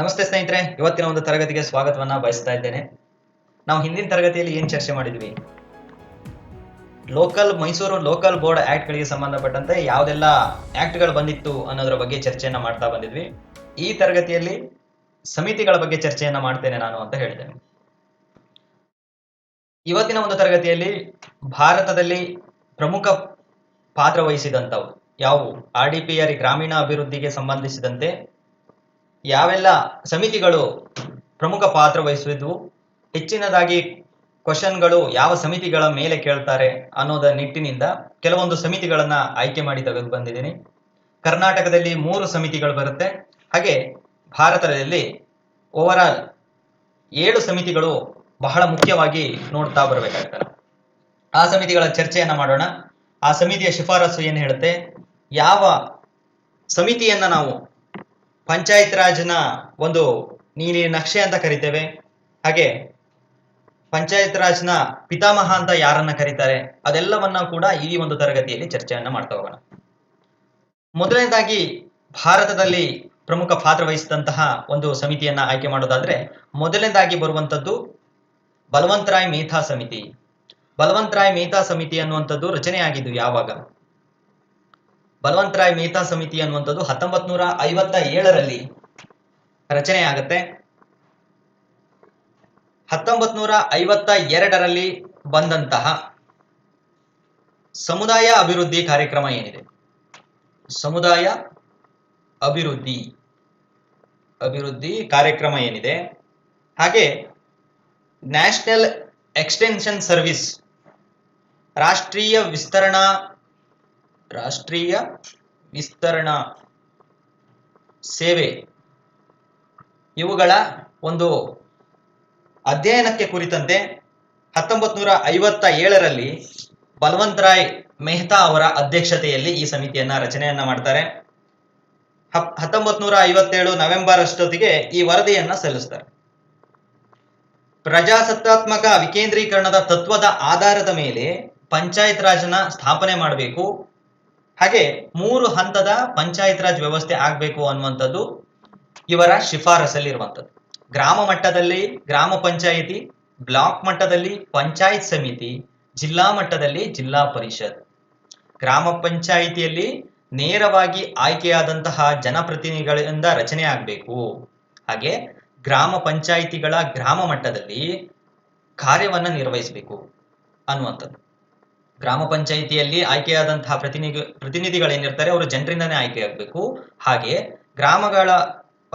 ನಮಸ್ತೆ ಸ್ನೇಹಿತರೆ, ಇವತ್ತಿನ ಒಂದು ತರಗತಿಗೆ ಸ್ವಾಗತವನ್ನ ಬಯಸ್ತಾ ಇದ್ದೇನೆ. ನಾವು ಹಿಂದಿನ ತರಗತಿಯಲ್ಲಿ ಏನ್ ಚರ್ಚೆ ಮಾಡಿದ್ವಿ? Local Mysuru local board act ಗಳಿಗೆ ಸಂಬಂಧಪಟ್ಟಂತೆ ಯಾವ್ದೆಲ್ಲ ಆಕ್ಟ್ಗಳು ಬಂದಿತ್ತು ಅನ್ನೋದ್ರ ಬಗ್ಗೆ ಚರ್ಚೆಯನ್ನ ಮಾಡ್ತಾ ಬಂದಿದ್ವಿ. ಈ ತರಗತಿಯಲ್ಲಿ ಸಮಿತಿಗಳ ಬಗ್ಗೆ ಚರ್ಚೆಯನ್ನ ಮಾಡ್ತೇನೆ ನಾನು ಅಂತ ಹೇಳಿದ್ದೇನೆ ಇವತ್ತಿನ ಒಂದು ತರಗತಿಯಲ್ಲಿ ಭಾರತದಲ್ಲಿ ಪ್ರಮುಖ ಪಾತ್ರ ವಹಿಸಿದಂಥವು ಯಾವುವು ಆರ್ ಡಿ ಪಿ ಆರ್ ಗ್ರಾಮೀಣ ಅಭಿವೃದ್ಧಿಗೆ ಸಂಬಂಧಿಸಿದಂತೆ ಯಾವೆಲ್ಲ ಸಮಿತಿಗಳು ಪ್ರಮುಖ ಪಾತ್ರ ವಹಿಸಿದ್ವು? ಹೆಚ್ಚಿನದಾಗಿ ಕ್ವಶನ್ಗಳು ಯಾವ ಸಮಿತಿಗಳ ಮೇಲೆ ಕೇಳ್ತಾರೆ ಅನ್ನೋದ ನಿಟ್ಟಿನಿಂದ ಕೆಲವೊಂದು ಸಮಿತಿಗಳನ್ನ ಆಯ್ಕೆ ಮಾಡಿ ತೆಗೆದು ಬಂದಿದ್ದೀನಿ. ಕರ್ನಾಟಕದಲ್ಲಿ ಮೂರು ಸಮಿತಿಗಳು ಬರುತ್ತೆ. ಹಾಗೆ ಭಾರತದಲ್ಲಿ ಓವರ್ ಆಲ್ ಏಳು ಸಮಿತಿಗಳು ಬಹಳ ಮುಖ್ಯವಾಗಿ ನೋಡ್ತಾ ಬರಬೇಕಾಗ್ತದೆ. ಆ ಸಮಿತಿಗಳ ಚರ್ಚೆಯನ್ನ ಮಾಡೋಣ. ಆ ಸಮಿತಿಯ ಶಿಫಾರಸು ಏನು ಹೇಳುತ್ತೆ? ಯಾವ ಸಮಿತಿಯನ್ನ ನಾವು ಪಂಚಾಯತ್ ರಾಜ್ನ ಒಂದು ನೀಲಿ ನಕ್ಷೆ ಅಂತ ಕರಿತೇವೆ. ಹಾಗೆ ಪಂಚಾಯತ್ ರಾಜ್ನ ಪಿತಾಮಹ ಅಂತ ಯಾರನ್ನ ಕರೀತಾರೆ? ಅದೆಲ್ಲವನ್ನ ಕೂಡ ಈ ಒಂದು ತರಗತಿಯಲ್ಲಿ ಚರ್ಚೆಯನ್ನ ಮಾಡ್ತಾ ಹೋಗೋಣ. ಮೊದಲನೇದಾಗಿ ಭಾರತದಲ್ಲಿ ಪ್ರಮುಖ ಪಾತ್ರ ವಹಿಸಿದಂತಹ ಒಂದು ಸಮಿತಿಯನ್ನ ಆಯ್ಕೆ ಮಾಡೋದಾದ್ರೆ ಮೊದಲನೇದಾಗಿ ಬರುವಂತದ್ದು ಬಲವಂತರಾಯ್ ಮೇಥಾ ಸಮಿತಿ. ಬಲವಂತರಾಯ್ ಮೇಥಾ ಸಮಿತಿ ಅನ್ನುವಂಥದ್ದು ರಚನೆಯಾಗಿದ್ದು ಯಾವಾಗ? ಬಲವಂತರಾಯ್ ಮೇಥಾ ಸಮಿತಿ ಅನ್ನುವಂಥದ್ದು ಹತ್ತೊಂಬತ್ ನೂರ ಐವತ್ತ ಏಳರಲ್ಲಿ ರಚನೆ ಆಗತ್ತೆ ಹತ್ತೊಂಬತ್ ನೂರ ಐವತ್ತ ಎರಡರಲ್ಲಿ ಬಂದಂತಹ ಸಮುದಾಯ ಅಭಿವೃದ್ಧಿ ಕಾರ್ಯಕ್ರಮ ಏನಿದೆ? ಸಮುದಾಯ ಅಭಿವೃದ್ಧಿ ಅಭಿವೃದ್ಧಿ ಕಾರ್ಯಕ್ರಮ ಏನಿದೆ? ಹಾಗೆ ನ್ಯಾಷನಲ್ ಎಕ್ಸ್ಟೆನ್ಷನ್ ಸರ್ವಿಸ್, ರಾಷ್ಟ್ರೀಯ ವಿಸ್ತರಣಾ ರಾಷ್ಟ್ರೀಯ ವಿಸ್ತರಣಾ ಸೇವೆ. ಇವುಗಳ ಒಂದು ಅಧ್ಯಯನಕ್ಕೆ ಕುರಿತಂತೆ ಹತ್ತೊಂಬತ್ ನೂರ ಐವತ್ತ ಏಳರಲ್ಲಿ ಬಲವಂತರಾಯ್ ಮೆಹ್ತಾ ಅವರ ಅಧ್ಯಕ್ಷತೆಯಲ್ಲಿ ಈ ಸಮಿತಿಯನ್ನ ರಚನೆಯನ್ನ ಮಾಡ್ತಾರೆ. ಹತ್ತೊಂಬತ್ ನೂರ ಐವತ್ತೇಳು ನವೆಂಬರ್ ಅಷ್ಟೊತ್ತಿಗೆ ಈ ವರದಿಯನ್ನ ಸಲ್ಲಿಸ್ತಾರೆ. ಪ್ರಜಾಸತ್ತಾತ್ಮಕ ವಿಕೇಂದ್ರೀಕರಣದ ತತ್ವದ ಆಧಾರದ ಮೇಲೆ ಪಂಚಾಯತ್ ರಾಜ್ನ ಸ್ಥಾಪನೆ ಮಾಡಬೇಕು. ಹಾಗೆ ಮೂರು ಹಂತದ ಪಂಚಾಯತ್ ರಾಜ್ ವ್ಯವಸ್ಥೆ ಆಗ್ಬೇಕು ಅನ್ನುವಂಥದ್ದು ಇವರ ಶಿಫಾರಸಲ್ಲಿ ಇರುವಂಥದ್ದು ಗ್ರಾಮ ಮಟ್ಟದಲ್ಲಿ, ಗ್ರಾಮ ಪಂಚಾಯಿತಿ, ಬ್ಲಾಕ್ ಮಟ್ಟದಲ್ಲಿ ಪಂಚಾಯತ್ ಸಮಿತಿ, ಜಿಲ್ಲಾ ಮಟ್ಟದಲ್ಲಿ ಜಿಲ್ಲಾ ಪರಿಷತ್. ಗ್ರಾಮ ಪಂಚಾಯಿತಿಯಲ್ಲಿ ನೇರವಾಗಿ ಆಯ್ಕೆಯಾದಂತಹ ಜನಪ್ರತಿನಿಧಿಗಳಿಂದ ರಚನೆ ಆಗಬೇಕು. ಹಾಗೆ ಗ್ರಾಮ ಪಂಚಾಯಿತಿಗಳ ಗ್ರಾಮ ಮಟ್ಟದಲ್ಲಿ ಕಾರ್ಯವನ್ನ ನಿರ್ವಹಿಸಬೇಕು ಅನ್ನುವಂಥದ್ದು. ಗ್ರಾಮ ಪಂಚಾಯಿತಿಯಲ್ಲಿ ಆಯ್ಕೆಯಾದಂತಹ ಪ್ರತಿನಿಧಿ, ಪ್ರತಿನಿಧಿಗಳೇನಿರ್ತಾರೆ ಅವರು ಜನರಿಂದನೇ ಆಯ್ಕೆಯಾಗಬೇಕು. ಹಾಗೆ ಗ್ರಾಮಗಳ,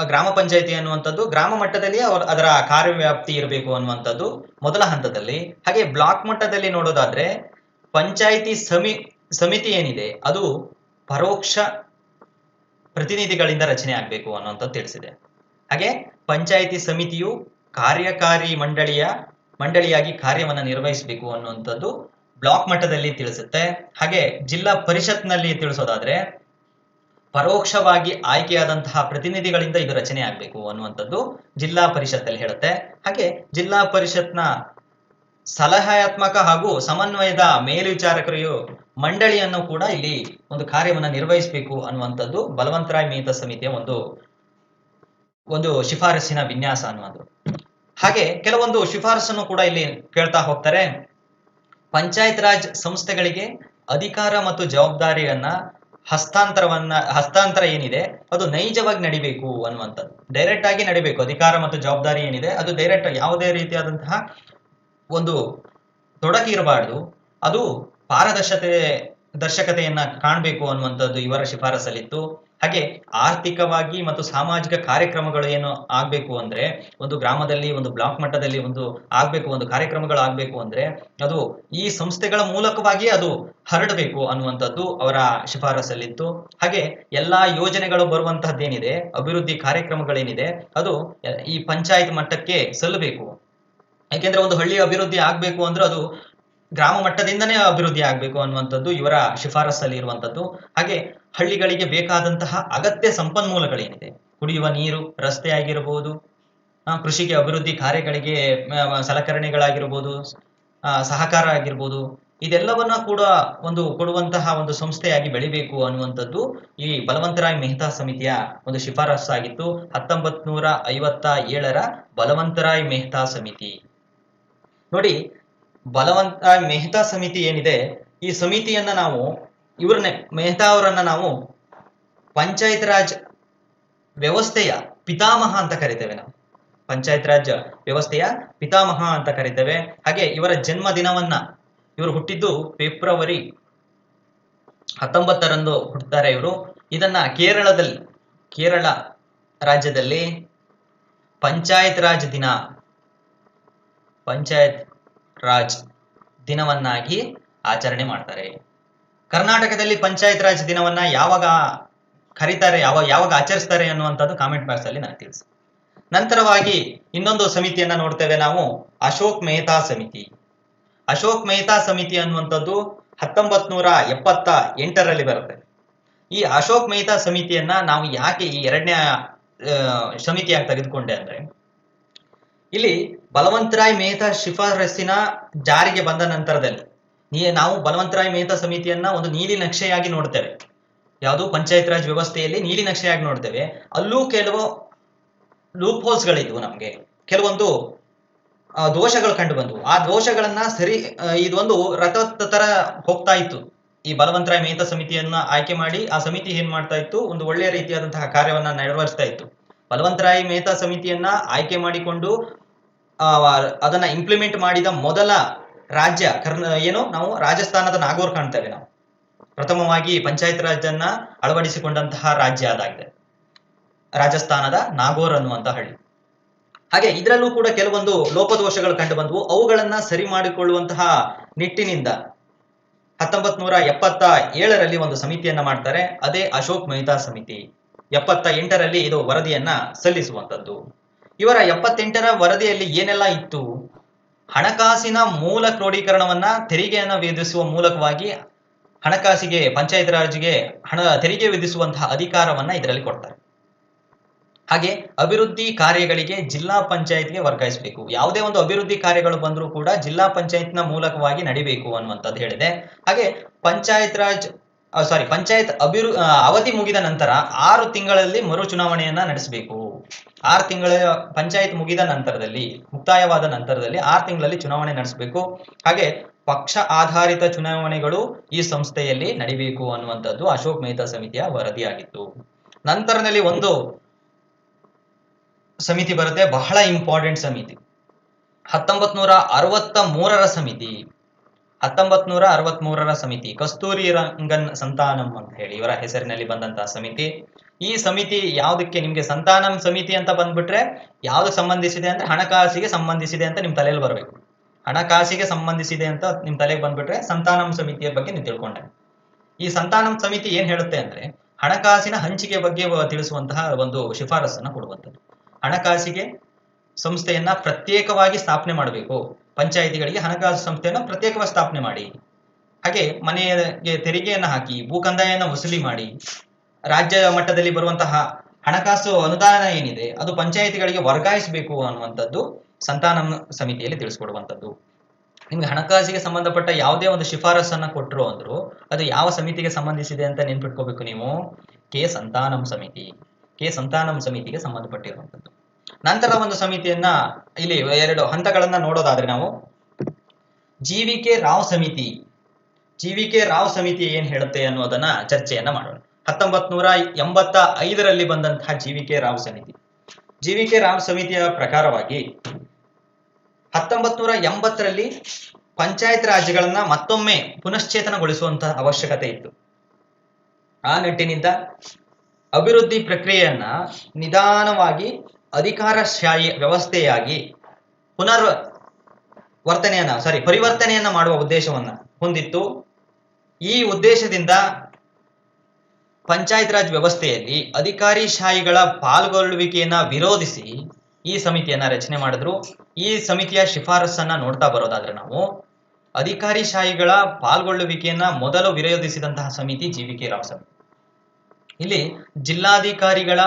ಗ್ರಾಮ ಪಂಚಾಯಿತಿ ಅನ್ನುವಂಥದ್ದು ಗ್ರಾಮ ಮಟ್ಟದಲ್ಲಿ ಅವ್ರ, ಅದರ ಕಾರ್ಯವ್ಯಾಪ್ತಿ ಇರಬೇಕು ಅನ್ನುವಂಥದ್ದು ಮೊದಲ ಹಂತದಲ್ಲಿ. ಹಾಗೆ ಬ್ಲಾಕ್ ಮಟ್ಟದಲ್ಲಿ ನೋಡೋದಾದ್ರೆ ಪಂಚಾಯಿತಿ ಸಮಿ, ಸಮಿತಿ ಏನಿದೆ ಅದು ಪರೋಕ್ಷ ಪ್ರತಿನಿಧಿಗಳಿಂದ ರಚನೆ ಆಗಬೇಕು ಅನ್ನುವಂಥದ್ದು ತಿಳಿಸಿದೆ. ಹಾಗೆ ಪಂಚಾಯಿತಿ ಸಮಿತಿಯು ಕಾರ್ಯಕಾರಿ ಮಂಡಳಿಯ, ಮಂಡಳಿಯಾಗಿ ಕಾರ್ಯವನ್ನು ನಿರ್ವಹಿಸಬೇಕು ಅನ್ನುವಂಥದ್ದು ಬ್ಲಾಕ್ ಮಟ್ಟದಲ್ಲಿ ತಿಳಿಸುತ್ತೆ. ಹಾಗೆ ಜಿಲ್ಲಾ ಪರಿಷತ್ನಲ್ಲಿ ತಿಳಿಸೋದಾದ್ರೆ, ಪರೋಕ್ಷವಾಗಿ ಆಯ್ಕೆಯಾದಂತಹ ಪ್ರತಿನಿಧಿಗಳಿಂದ ಇದು ರಚನೆ ಆಗಬೇಕು ಅನ್ನುವಂಥದ್ದು ಜಿಲ್ಲಾ ಪರಿಷತ್ತಲ್ಲಿ ಹೇಳುತ್ತೆ. ಹಾಗೆ ಜಿಲ್ಲಾ ಪರಿಷತ್ನ ಸಲಹಾತ್ಮಕ ಹಾಗೂ ಸಮನ್ವಯದ ಮೇಲ್ವಿಚಾರಕರು ಮಂಡಳಿಯನ್ನು ಕೂಡ ಇಲ್ಲಿ ಒಂದು ಕಾರ್ಯವನ್ನು ನಿರ್ವಹಿಸಬೇಕು ಅನ್ನುವಂಥದ್ದು ಬಲವಂತರಾಯ್ ಮೇತ ಸಮಿತಿಯ ಒಂದು ಒಂದು ಶಿಫಾರಸಿನ ವಿನ್ಯಾಸ ಅನ್ನುವಂಥದ್ದು. ಹಾಗೆ ಕೆಲವೊಂದು ಶಿಫಾರಸನ್ನು ಕೂಡ ಇಲ್ಲಿ ಕೇಳ್ತಾ ಹೋಗ್ತಾರೆ. ಪಂಚಾಯತ್ ರಾಜ್ ಸಂಸ್ಥೆಗಳಿಗೆ ಅಧಿಕಾರ ಮತ್ತು ಜವಾಬ್ದಾರಿಯನ್ನ ಹಸ್ತಾಂತರವನ್ನ, ಹಸ್ತಾಂತರ ಏನಿದೆ, ಅದು ನೈಜವಾಗಿ ನಡಿಬೇಕು ಅನ್ನುವಂಥದ್ದು. ಡೈರೆಕ್ಟ್ ಆಗಿ ನಡಿಬೇಕು. ಅಧಿಕಾರ ಮತ್ತು ಜವಾಬ್ದಾರಿ ಏನಿದೆ, ಅದು ಡೈರೆಕ್ಟ್ ಯಾವುದೇ ರೀತಿಯಾದಂತಹ ಒಂದು ತೊಡಕು ಇರಬಾರ್ದು. ಅದು ಪಾರದರ್ಶತೆ ದರ್ಶಕತೆಯನ್ನ ಕಾಣಬೇಕು ಅನ್ನುವಂಥದ್ದು ಇವರ ಶಿಫಾರಸಲ್ಲಿತ್ತು ಹಾಗೆ ಆರ್ಥಿಕವಾಗಿ ಮತ್ತು ಸಾಮಾಜಿಕ ಕಾರ್ಯಕ್ರಮಗಳು ಏನು ಆಗ್ಬೇಕು ಅಂದ್ರೆ, ಒಂದು ಗ್ರಾಮದಲ್ಲಿ, ಒಂದು ಬ್ಲಾಕ್ ಮಟ್ಟದಲ್ಲಿ ಒಂದು ಆಗ್ಬೇಕು, ಒಂದು ಕಾರ್ಯಕ್ರಮಗಳು ಆಗ್ಬೇಕು ಅಂದ್ರೆ, ಅದು ಈ ಸಂಸ್ಥೆಗಳ ಮೂಲಕವಾಗಿ ಅದು ಹರಡಬೇಕು ಅನ್ನುವಂಥದ್ದು ಅವರ ಶಿಫಾರಸಲ್ಲಿತ್ತು ಹಾಗೆ ಎಲ್ಲಾ ಯೋಜನೆಗಳು ಬರುವಂತಹದ್ದೇನಿದೆ, ಅಭಿವೃದ್ಧಿ ಕಾರ್ಯಕ್ರಮಗಳೇನಿದೆ, ಅದು ಈ ಪಂಚಾಯತ್ ಮಟ್ಟಕ್ಕೆ ಸಲ್ಲಬೇಕು. ಯಾಕೆಂದ್ರೆ ಒಂದು ಹಳ್ಳಿ ಅಭಿವೃದ್ಧಿ ಆಗ್ಬೇಕು ಅಂದ್ರೆ ಅದು ಗ್ರಾಮ ಮಟ್ಟದಿಂದನೇ ಅಭಿವೃದ್ಧಿ ಆಗ್ಬೇಕು ಅನ್ನುವಂಥದ್ದು ಇವರ ಶಿಫಾರಸಲ್ಲಿ ಇರುವಂಥದ್ದು. ಹಾಗೆ ಹಳ್ಳಿಗಳಿಗೆ ಬೇಕಾದಂತಹ ಅಗತ್ಯ ಸಂಪನ್ಮೂಲಗಳೇನಿದೆ. ಕುಡಿಯುವ ನೀರು, ರಸ್ತೆ ಆಗಿರಬಹುದು ಕೃಷಿಗೆ ಅಭಿವೃದ್ಧಿ ಕಾರ್ಯಗಳಿಗೆ ಸಲಕರಣೆಗಳಾಗಿರ್ಬೋದು ಸಹಕಾರ ಆಗಿರ್ಬೋದು, ಇದೆಲ್ಲವನ್ನ ಕೂಡ ಒಂದು ಕೊಡುವಂತಹ ಒಂದು ಸಂಸ್ಥೆಯಾಗಿ ಬೆಳಿಬೇಕು ಅನ್ನುವಂಥದ್ದು ಈ ಬಲವಂತರಾಯ್ ಮೆಹ್ತಾ ಸಮಿತಿಯ ಒಂದು ಶಿಫಾರಸ್ಸಾಗಿತ್ತು. ಹತ್ತೊಂಬತ್ ನೂರ ಐವತ್ತ ಏಳರ ಬಲವಂತರಾಯ್ ಮೆಹ್ತಾ ಸಮಿತಿ. ನೋಡಿ ಬಲವಂತರಾಯ್ ಮೆಹ್ತಾ ಸಮಿತಿ ಏನಿದೆ, ಈ ಸಮಿತಿಯನ್ನ ನಾವು, ಇವ್ರನ್ನೇ, ಮೆಹ್ತಾ ಅವರನ್ನ ನಾವು ಪಂಚಾಯತ್ ರಾಜ್ ವ್ಯವಸ್ಥೆಯ ಪಿತಾಮಹ ಅಂತ ಕರಿತೇವೆ ನಾವು. ಪಂಚಾಯತ್ ರಾಜ್ ವ್ಯವಸ್ಥೆಯ ಪಿತಾಮಹ ಅಂತ ಕರಿತೇವೆ. ಹಾಗೆ ಇವರ ಜನ್ಮ ದಿನವನ್ನ ಇವರು ಹುಟ್ಟಿದ್ದು ಫೆಬ್ರವರಿ ಹತ್ತೊಂಬತ್ತರಂದು ಹುಟ್ಟುತ್ತಾರೆ ಇವರು. ಇದನ್ನ ಕೇರಳದಲ್ಲಿ, ಕೇರಳ ರಾಜ್ಯದಲ್ಲಿ ಪಂಚಾಯತ್ ರಾಜ್ ದಿನ, ಪಂಚಾಯತ್ ರಾಜ್ ದಿನವನ್ನಾಗಿ ಆಚರಣೆ ಮಾಡ್ತಾರೆ. ಕರ್ನಾಟಕದಲ್ಲಿ ಪಂಚಾಯತ್ ರಾಜ್ ದಿನವನ್ನ ಯಾವಾಗ ಕರೀತಾರೆ ಯಾವಾಗ ಯಾವಾಗ ಆಚರಿಸ್ತಾರೆ ಅನ್ನುವಂಥದ್ದು ಕಾಮೆಂಟ್ ಬಾಕ್ಸ್ ಅಲ್ಲಿ ನನಗೆ ತಿಳಿಸಿ. ನಂತರವಾಗಿ ಇನ್ನೊಂದು ಸಮಿತಿಯನ್ನ ನೋಡ್ತೇವೆ ನಾವು, ಅಶೋಕ್ ಮೆಹ್ತಾ ಸಮಿತಿ. ಅಶೋಕ್ ಮೆಹ್ತಾ ಸಮಿತಿ ಅನ್ನುವಂಥದ್ದು ಹತ್ತೊಂಬತ್ ನೂರ ಎಪ್ಪತ್ತ ಎಂಟರಲ್ಲಿ ಬರುತ್ತೆ. ಈ ಅಶೋಕ್ ಮೆಹ್ತಾ ಸಮಿತಿಯನ್ನ ನಾವು ಯಾಕೆ ಈ ಎರಡನೇ ಸಮಿತಿಯಾಗಿ ತೆಗೆದುಕೊಂಡೆ ಅಂದ್ರೆ ಇಲ್ಲಿ ಬಲವಂತರಾಯ್ ಮೆಹ್ತಾ ಶಿಫಾರಸ್ಸಿನ ಜಾರಿಗೆ ಬಂದ ನಂತರದಲ್ಲಿ ನಾವು ಬಲವಂತರಾಯ್ ಮೆಹ್ತಾ ಸಮಿತಿಯನ್ನ ಒಂದು ನೀಲಿ ನಕ್ಷೆಯಾಗಿ ನೋಡ್ತೇವೆ. ಯಾವುದು? ಪಂಚಾಯತ್ ರಾಜ್ ವ್ಯವಸ್ಥೆಯಲ್ಲಿ ನೀಲಿ ನಕ್ಷೆಯಾಗಿ ನೋಡ್ತೇವೆ. ಅಲ್ಲೂ ಕೆಲವು ಲೂಪ್ ಹೋಲ್ಸ್ಗಳಿದ್ವು ನಮಗೆ. ಕೆಲವೊಂದು ದೋಷಗಳು ಕಂಡು ಬಂದವು ಆ ದೋಷಗಳನ್ನ ಸರಿ ಇದೊಂದು ರಥದ ತರ ಹೋಗ್ತಾ ಇತ್ತು. ಈ ಬಲವಂತರಾಯ್ ಮೆಹ್ತಾ ಸಮಿತಿಯನ್ನ ಆಯ್ಕೆ ಮಾಡಿ ಆ ಸಮಿತಿ ಏನ್ ಮಾಡ್ತಾ ಇತ್ತು? ಒಂದು ಒಳ್ಳೆಯ ರೀತಿಯಾದಂತಹ ಕಾರ್ಯವನ್ನ ನೆರವೇರಿಸ್ತಾ ಇತ್ತು. ಬಲವಂತರಾಯ್ ಮೆಹ್ತಾ ಸಮಿತಿಯನ್ನ ಆಯ್ಕೆ ಮಾಡಿಕೊಂಡು ಅದನ್ನ ಇಂಪ್ಲಿಮೆಂಟ್ ಮಾಡಿದ ಮೊದಲ ರಾಜ್ಯ ಕರ್ನ, ಏನು, ನಾವು ರಾಜಸ್ಥಾನದ ನಾಗೋರ್ ಕಾಣ್ತೇವೆ ನಾವು. ಪ್ರಥಮವಾಗಿ ಪಂಚಾಯತ್ ರಾಜ್ ಅನ್ನ ಅಳವಡಿಸಿಕೊಂಡಂತಹ ರಾಜ್ಯ ಅದಾಗಿದೆ. ರಾಜಸ್ಥಾನದ ನಾಗೋರ್ ಅನ್ನುವಂತ ಹಳ್ಳಿ. ಹಾಗೆ ಇದರಲ್ಲೂ ಕೂಡ ಕೆಲವೊಂದು ಲೋಪದೋಷಗಳು ಕಂಡು ಬಂದವು ಅವುಗಳನ್ನ ಸರಿ ಮಾಡಿಕೊಳ್ಳುವಂತಹ ನಿಟ್ಟಿನಿಂದ ಹತ್ತೊಂಬತ್ ನೂರ ಎಪ್ಪತ್ತ ಏಳರಲ್ಲಿ ಒಂದು ಸಮಿತಿಯನ್ನ ಮಾಡ್ತಾರೆ. ಅದೇ ಅಶೋಕ್ ಮೆಹ್ತಾ ಸಮಿತಿ. ಎಪ್ಪತ್ತ ಎಂಟರಲ್ಲಿ ಇದು ವರದಿಯನ್ನ ಸಲ್ಲಿಸುವಂತದ್ದು ಇವರ ಎಪ್ಪತ್ತೆಂಟರ ವರದಿಯಲ್ಲಿ ಏನೆಲ್ಲ ಇತ್ತು? ಹಣಕಾಸಿನ ಮೂಲ ಕ್ರೋಢೀಕರಣವನ್ನ ತೆರಿಗೆಯನ್ನು ವಿಧಿಸುವ ಮೂಲಕವಾಗಿ ಹಣಕಾಸಿಗೆ ಪಂಚಾಯತ್ ರಾಜ್ಗೆ ಹಣ ತೆರಿಗೆ ವಿಧಿಸುವಂತಹ ಅಧಿಕಾರವನ್ನ ಇದರಲ್ಲಿ ಕೊಡ್ತಾರೆ. ಹಾಗೆ ಅಭಿವೃದ್ಧಿ ಕಾರ್ಯಗಳಿಗೆ ಜಿಲ್ಲಾ ಪಂಚಾಯತ್ಗೆ ವರ್ಗಾಯಿಸಬೇಕು. ಯಾವುದೇ ಒಂದು ಅಭಿವೃದ್ಧಿ ಕಾರ್ಯಗಳು ಬಂದರೂ ಕೂಡ ಜಿಲ್ಲಾ ಪಂಚಾಯತ್ನ ಮೂಲಕವಾಗಿ ನಡಿಬೇಕು ಅನ್ನುವಂಥದ್ದು ಹೇಳಿದೆ. ಹಾಗೆ ಪಂಚಾಯತ್ ರಾಜ್ ಸಾರಿ ಪಂಚಾಯತ್ ಅಭಿವೃ ಅವಧಿ ಮುಗಿದ ನಂತರ ಆರು ತಿಂಗಳಲ್ಲಿ ಮರು ಚುನಾವಣೆಯನ್ನ ನಡೆಸಬೇಕು. ಆರು ತಿಂಗಳ ಪಂಚಾಯತ್ ಮುಗಿದ ನಂತರದಲ್ಲಿ, ಮುಕ್ತಾಯವಾದ ನಂತರದಲ್ಲಿ ಆರು ತಿಂಗಳಲ್ಲಿ ಚುನಾವಣೆ ನಡೆಸಬೇಕು. ಹಾಗೆ ಪಕ್ಷ ಆಧಾರಿತ ಚುನಾವಣೆಗಳು ಈ ಸಂಸ್ಥೆಯಲ್ಲಿ ನಡಿಬೇಕು ಅನ್ನುವಂಥದ್ದು ಅಶೋಕ್ ಮೆಹ್ತಾ ಸಮಿತಿಯ ವರದಿಯಾಗಿತ್ತು. ನಂತರದಲ್ಲಿ ಒಂದು ಸಮಿತಿ ಬರುತ್ತೆ, ಬಹಳ ಇಂಪಾರ್ಟೆಂಟ್ ಸಮಿತಿ. ಹತ್ತೊಂಬತ್ ನೂರ ಅರವತ್ತ ಮೂರರ ಸಮಿತಿ. ಹತ್ತೊಂಬತ್ ನೂರ ಅರವತ್ ಮೂರರ ಸಮಿತಿ, ಕಸ್ತೂರಿ ರಂಗನ್ ಸಂತಾನಂ ಅಂತ ಹೇಳಿ, ಇವರ ಹೆಸರಿನಲ್ಲಿ ಬಂದಂತಹ ಸಮಿತಿ. ಈ ಸಮಿತಿ ಯಾವುದಕ್ಕೆ ನಿಮ್ಗೆ ಸಂತಾನಂ ಸಮಿತಿ ಅಂತ ಬಂದ್ಬಿಟ್ರೆ, ಯಾವ್ದು ಸಂಬಂಧಿಸಿದೆ ಅಂದ್ರೆ ಹಣಕಾಸಿಗೆ ಸಂಬಂಧಿಸಿದೆ ಅಂತ ನಿಮ್ ತಲೆಯಲ್ಲಿ ಬರಬೇಕು. ಹಣಕಾಸಿಗೆ ಸಂಬಂಧಿಸಿದೆ ಅಂತ ನಿಮ್ ತಲೆಗೆ ಬಂದ್ಬಿಟ್ರೆ ಸಂತಾನಂ ಸಮಿತಿಯ ಬಗ್ಗೆ ನೀವು ತಿಳ್ಕೊಂಡೆ ಈ ಸಂತಾನಂ ಸಮಿತಿ ಏನ್ ಹೇಳುತ್ತೆ ಅಂದ್ರೆ, ಹಣಕಾಸಿನ ಹಂಚಿಕೆ ಬಗ್ಗೆ ತಿಳಿಸುವಂತಹ ಒಂದು ಶಿಫಾರಸನ್ನ ಕೊಡುವಂಥದ್ದು. ಹಣಕಾಸಿಗೆ ಸಂಸ್ಥೆಯನ್ನ ಪ್ರತ್ಯೇಕವಾಗಿ ಸ್ಥಾಪನೆ ಮಾಡಬೇಕು. ಪಂಚಾಯಿತಿಗಳಿಗೆ ಹಣಕಾಸು ಸಂಸ್ಥೆಯನ್ನು ಪ್ರತ್ಯೇಕವಾಗಿ ಸ್ಥಾಪನೆ ಮಾಡಿ. ಹಾಗೆ ಮನೆಗೆ ತೆರಿಗೆಯನ್ನ ಹಾಕಿ ಭೂ ಕಂದಾಯವನ್ನು ವಸೂಲಿ ಮಾಡಿ. ರಾಜ್ಯ ಮಟ್ಟದಲ್ಲಿ ಬರುವಂತಹ ಹಣಕಾಸು ಅನುದಾನ ಏನಿದೆ, ಅದು ಪಂಚಾಯಿತಿಗಳಿಗೆ ವರ್ಗಾಯಿಸಬೇಕು ಅನ್ನುವಂಥದ್ದು ಸಂತಾನಂ ಸಮಿತಿಯಲ್ಲಿ ತಿಳಿಸ್ಕೊಡುವಂಥದ್ದು. ನಿಮ್ಗೆ ಹಣಕಾಸಿಗೆ ಸಂಬಂಧಪಟ್ಟ ಯಾವುದೇ ಒಂದು ಶಿಫಾರಸನ್ನ ಕೊಟ್ಟರು ಅಂದ್ರು, ಅದು ಯಾವ ಸಮಿತಿಗೆ ಸಂಬಂಧಿಸಿದೆ ಅಂತ ನೆನ್ಪಿಟ್ಕೋಬೇಕು ನೀವು? ಕೆ ಸಂತಾನಂ ಸಮಿತಿ. ಕೆ ಸಂತಾನಂ ಸಮಿತಿಗೆ ಸಂಬಂಧಪಟ್ಟಿರುವಂಥದ್ದು. ನಂತರ ಒಂದು ಸಮಿತಿಯನ್ನ, ಇಲ್ಲಿ ಎರಡು ಹಂತಗಳನ್ನ ನೋಡೋದಾದ್ರೆ ನಾವು ಜಿ ರಾವ್ ಸಮಿತಿ. ಜಿ ವಿ ರಾವ್ ಸಮಿತಿ ಏನ್ ಹೇಳುತ್ತೆ ಅನ್ನೋದನ್ನ ಚರ್ಚೆಯನ್ನ ಮಾಡೋಣ. ಹತ್ತೊಂಬತ್ ನೂರ ಎಂಬತ್ತ ಐದರಲ್ಲಿ ಬಂದಂತಹ ಜಿ ವಿ ರಾವ್ ಸಮಿತಿ. ಜಿ ವಿ ರಾವ್ ಸಮಿತಿಯ ಪ್ರಕಾರವಾಗಿ ಹತ್ತೊಂಬತ್ ನೂರ ಎಂಬತ್ತರಲ್ಲಿ ಪಂಚಾಯತ್ ರಾಜ್ಯಗಳನ್ನ ಮತ್ತೊಮ್ಮೆ ಪುನಶ್ಚೇತನಗೊಳಿಸುವಂತಹ ಅವಶ್ಯಕತೆ ಇತ್ತು. ಆ ನಿಟ್ಟಿನಿಂದ ಅಭಿವೃದ್ಧಿ ಪ್ರಕ್ರಿಯೆಯನ್ನ ನಿಧಾನವಾಗಿ ಅಧಿಕಾರಶಾಹಿ ವ್ಯವಸ್ಥೆಯಾಗಿ ಪುನರ್ ವರ್ತನೆಯನ್ನ ಸಾರಿ ಪರಿವರ್ತನೆಯನ್ನ ಮಾಡುವ ಉದ್ದೇಶವನ್ನ ಹೊಂದಿತ್ತು. ಈ ಉದ್ದೇಶದಿಂದ ಪಂಚಾಯತ್ ರಾಜ್ ವ್ಯವಸ್ಥೆಯಲ್ಲಿ ಅಧಿಕಾರಿ ಶಾಹಿಗಳ ಪಾಲ್ಗೊಳ್ಳುವಿಕೆಯನ್ನ ವಿರೋಧಿಸಿ ಈ ಸಮಿತಿಯನ್ನ ರಚನೆ ಮಾಡಿದ್ರು. ಈ ಸಮಿತಿಯ ಶಿಫಾರಸನ್ನ ನೋಡ್ತಾ ಬರೋದಾದ್ರೆ ನಾವು, ಅಧಿಕಾರಿಶಾಹಿಗಳ ಪಾಲ್ಗೊಳ್ಳುವಿಕೆಯನ್ನ ಮೊದಲು ವಿರೋಧಿಸಿದಂತಹ ಸಮಿತಿ ಜಿ ವಿ ಕೆ ರಾವ್ ಸಮಿತಿ ಇಲ್ಲಿ ಜಿಲ್ಲಾಧಿಕಾರಿಗಳ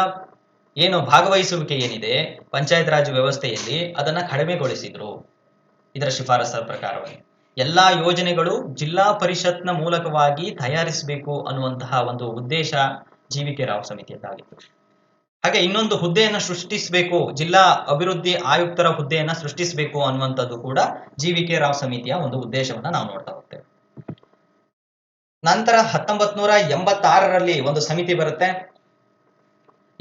ಏನು ಭಾಗವಹಿಸುವಿಕೆ ಏನಿದೆ, ಪಂಚಾಯತ್ ರಾಜ್ ವ್ಯವಸ್ಥೆಯಲ್ಲಿ ಅದನ್ನ ಕಡಿಮೆಗೊಳಿಸಿದ್ರು. ಇದರ ಶಿಫಾರಸರ ಪ್ರಕಾರವಾಗಿ. ಎಲ್ಲಾ ಯೋಜನೆಗಳು ಜಿಲ್ಲಾ ಪರಿಷತ್ನ ಮೂಲಕವಾಗಿ ತಯಾರಿಸಬೇಕು ಅನ್ನುವಂತಹ ಒಂದು ಉದ್ದೇಶ ಜೀವಿಕೆ ರಾವ್ ಸಮಿತಿಯದ್ದಾಗಿತ್ತು. ಹಾಗೆ ಇನ್ನೊಂದು ಹುದ್ದೆಯನ್ನು ಸೃಷ್ಟಿಸಬೇಕು, ಜಿಲ್ಲಾ ಅಭಿವೃದ್ಧಿ ಆಯುಕ್ತರ ಹುದ್ದೆಯನ್ನ ಸೃಷ್ಟಿಸಬೇಕು ಅನ್ನುವಂಥದ್ದು ಕೂಡ ಜೀವಿಕೆ ರಾವ್ ಸಮಿತಿಯ ಒಂದು ಉದ್ದೇಶವನ್ನ ನಾವು ನೋಡ್ತಾ ಹೋಗ್ತೇವೆ. ನಂತರ ಹತ್ತೊಂಬತ್ ನೂರ ಎಂಬತ್ತಾರರಲ್ಲಿ ಒಂದು ಸಮಿತಿ ಬರುತ್ತೆ.